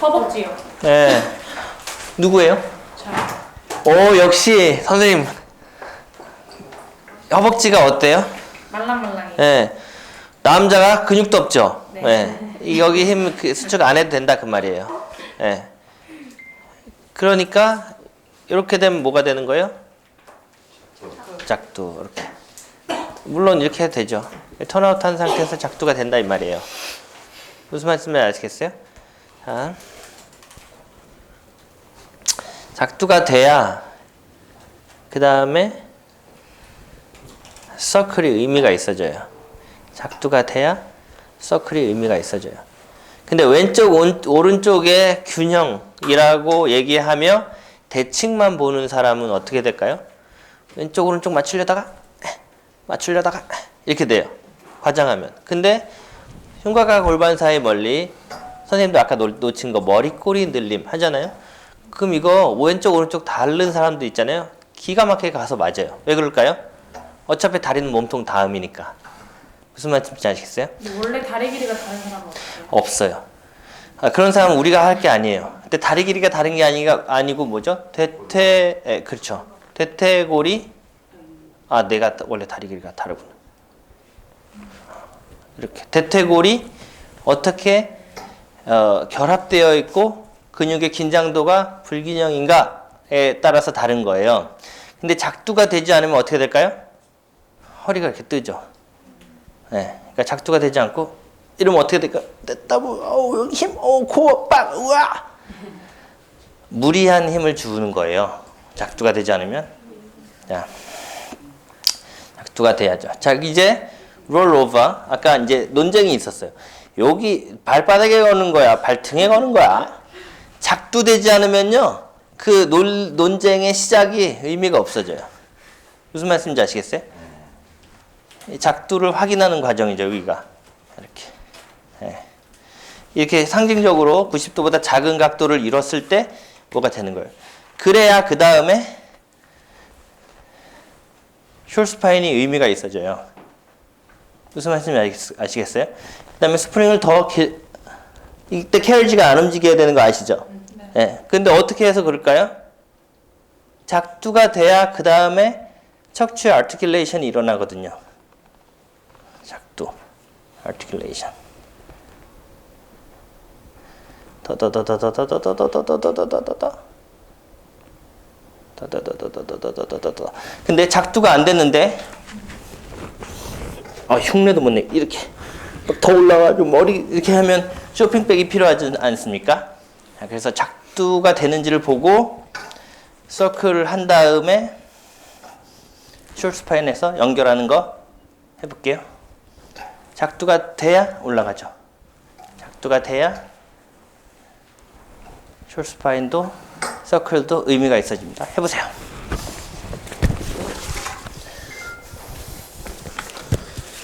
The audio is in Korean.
허벅지요. 네. 누구예요? 저 오, 역시 선생님. 허벅지가 어때요? 말랑말랑해. 네. 남자가 근육도 없죠? 네. 네. 이- 여기 힘 그, 수축 안 해도 된다 그 말이에요. 네. 그러니까 이렇게 되면 뭐가 되는 거예요? 작두 이렇게. 물론 이렇게 해도 되죠. 턴아웃 한 상태에서 작두가 된다 이 말이에요. 무슨 말씀인지 아시겠어요? 자, 작두가 돼야 그 다음에 서클이 의미가 있어져요. 작두가 돼야 서클이 의미가 있어져요. 근데 왼쪽 온, 오른쪽의 균형이라고 얘기하며 대칭만 보는 사람은 어떻게 될까요? 왼쪽 오른쪽 맞추려다가 에, 맞추려다가 에, 이렇게 돼요. 과장하면. 근데 흉곽과 골반 사이 멀리 선생님도 아까 놓, 놓친 거 머리 꼬리 늘림 하잖아요. 그럼 이거 왼쪽 오른쪽 다른 사람도 있잖아요. 기가 막히게 가서 맞아요. 왜 그럴까요? 어차피 다리는 몸통 다음이니까. 무슨 말씀인지 아시겠어요? 원래 다리 길이가 다른 사람은 어때요? 없어요. 아, 그런 사람은 우리가 할 게 아니에요. 근데 다리 길이가 다른 게 아니가 아니고 뭐죠? 대퇴 에, 그렇죠. 대퇴골이 아 내가 원래 다리 길이가 다르구나. 이렇게 대퇴골이 어떻게 어, 결합되어 있고 근육의 긴장도가 불균형인가에 따라서 다른 거예요. 근데 작두가 되지 않으면 어떻게 될까요? 허리가 이렇게 뜨죠. 네, 그러니까 작두가 되지 않고 이러면 어떻게 될까? 됐다 뭐, 어우 여기 힘, 어우 코어 빵, 우와. 무리한 힘을 주는 거예요. 작두가 되지 않으면, 자, 작두가 돼야죠. 자 이제 롤오버. 아까 이제 논쟁이 있었어요. 여기 발바닥에 거는 거야, 발등에 거는 거야. 작두되지 않으면요, 그 논, 논쟁의 시작이 의미가 없어져요. 무슨 말씀인지 아시겠어요? 이 작두를 확인하는 과정이죠, 여기가. 이렇게. 예. 이렇게 상징적으로 90도보다 작은 각도를 이뤘을 때 뭐가 되는 거예요. 그래야 그 다음에 숄스파인이 의미가 있어져요. 무슨 말씀인지 아시겠어요? 그 다음에 스프링을 더 길, 이때 캐럴지가 안 움직여야 되는 거 아시죠? 예. 근데 어떻게 해서 그럴까요? 작두가 돼야 그 다음에 척추의 아티큘레이션이 일어나거든요. 작두, articulation. 더더더더더더더더더더더더더더. 더더더더더더더더더더. 근데 작두가 안 됐는데, 아 흉내도 못 내. 이렇게 막더 올라가지고 머리 이렇게 하면 쇼핑백이 필요하지 않습니까? 자, 그래서 작두가 되는지를 보고 서클을 한 다음에 숄스파인에서 연결하는 거 해볼게요. 작두가 돼야 올라가죠. 작두가 돼야 숄스파인도 서클도 의미가 있어집니다. 해보세요.